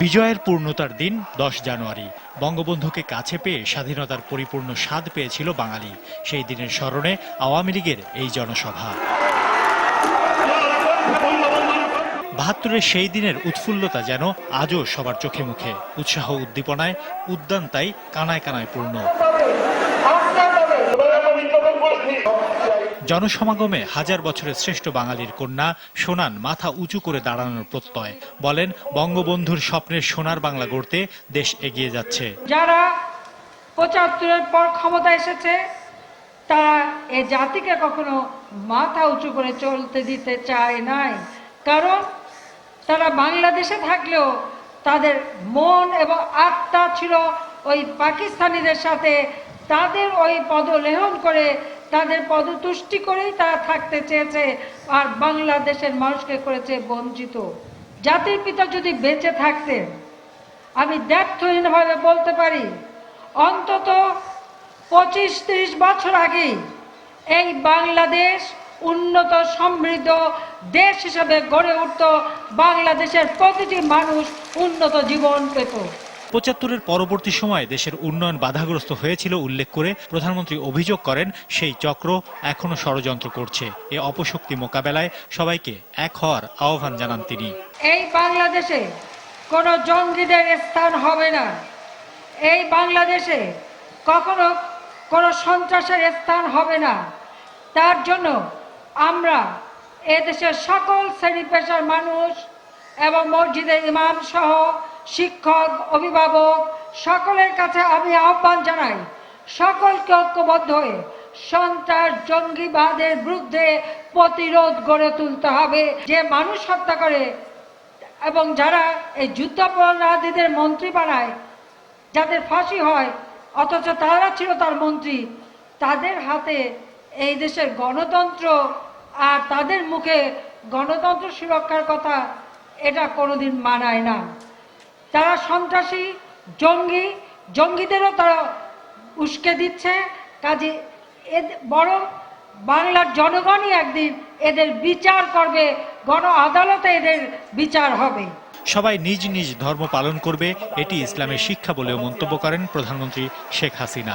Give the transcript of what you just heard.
বিজয়ের পূর্ণতার দিন, দশ জানুয়ারি। বঙ্গবন্ধুকে কাছে পেয়ে স্বাধীনতার পরিপূর্ণ স্বাদ পেয়েছিল বাঙালি। সেই দিনের স্মরণে আওয়ামী লীগের এই জনসভা। বাহাত্তরের সেই দিনের উৎফুল্লতা যেন আজও সবার চোখে মুখে। উৎসাহ উদ্দীপনায় উদ্যান তাই কানায় কানায় পূর্ণ। জনসমাগমে হাজার বছরের শ্রেষ্ঠ বাঙালির কন্যা সোনান মাথা উঁচু করে দাঁড়ানোর প্রত্যয়। বলেন, বঙ্গবন্ধুর স্বপ্নের সোনার বাংলা গড়তে দেশ এগিয়ে যাচ্ছে। যারা পঁচাত্তরের পর ক্ষমতা এসেছে, তারা এ জাতিকে কখনো মাথা উঁচু করে চলতে দিতে চায় নাই। কারণ, তারা বাংলাদেশে থাকলেও তাদের মন এবং আত্মা ছিল ওই পাকিস্তানিদের সাথে। তাদের ওই পদলেহন করে তাদের পদতুষ্টি করেই তারা থাকতে চেয়েছে আর বাংলাদেশের মানুষকে করেছে বঞ্চিত। জাতির পিতা যদি বেঁচে থাকতেন, আমি দ্ব্যর্থহীনভাবে বলতে পারি, অন্তত পঁচিশ তিরিশ বছর আগে এই বাংলাদেশ উন্নত, সমৃদ্ধ দেশ হিসেবে গড়ে উঠত, বাংলাদেশের প্রতিটি মানুষ উন্নত জীবন পেত। পঁচাত্তরের পরবর্তী সময়ে দেশের উন্নয়ন বাধাগ্রস্ত হয়েছিল উল্লেখ করে প্রধানমন্ত্রী অভিযোগ করেন, সেই চক্র এখনও ষড়যন্ত্র করছে। এ অপশক্তি মোকাবেলায় সবাইকে এক হওয়ার আহ্বান জানান তিনি। এই বাংলাদেশে কোনো জঙ্গিদের স্থান হবে না। এই বাংলাদেশে কখনো কোনো সন্ত্রাসের স্থান হবে না। তার জন্য আমরা এদেশের সকল শ্রেণি পেশার মানুষ এবং মসজিদের ইমাম সহ শিক্ষক, অভিভাবক, সকলের কাছে আমি আহ্বান জানাই, সকলকে ঐক্যবদ্ধ হয়ে সন্ত্রাস, জঙ্গিবাদের বিরুদ্ধে প্রতিরোধ গড়ে তুলতে হবে। যে মানুষ হত্যা করে এবং যারা এই যুদ্ধাপরাধীদের মন্ত্রী বানায়, যাদের ফাঁসি হয়, অথচ তারা ছিল তার মন্ত্রী, তাদের হাতে এই দেশের গণতন্ত্র আর তাদের মুখে গণতন্ত্র সুরক্ষার কথা এটা কোনোদিন মানায় না। তারা সন্ত্রাসী, জঙ্গি, জঙ্গিদেরও তারা উস্কে দিচ্ছে। কাজে বরং বাংলার জনগণই একদিন এদের বিচার করবে গণ আদালতে এদের বিচার হবে। সবাই নিজ নিজ ধর্ম পালন করবে, এটি ইসলামের শিক্ষা বলেও মন্তব্য করেন প্রধানমন্ত্রী শেখ হাসিনা।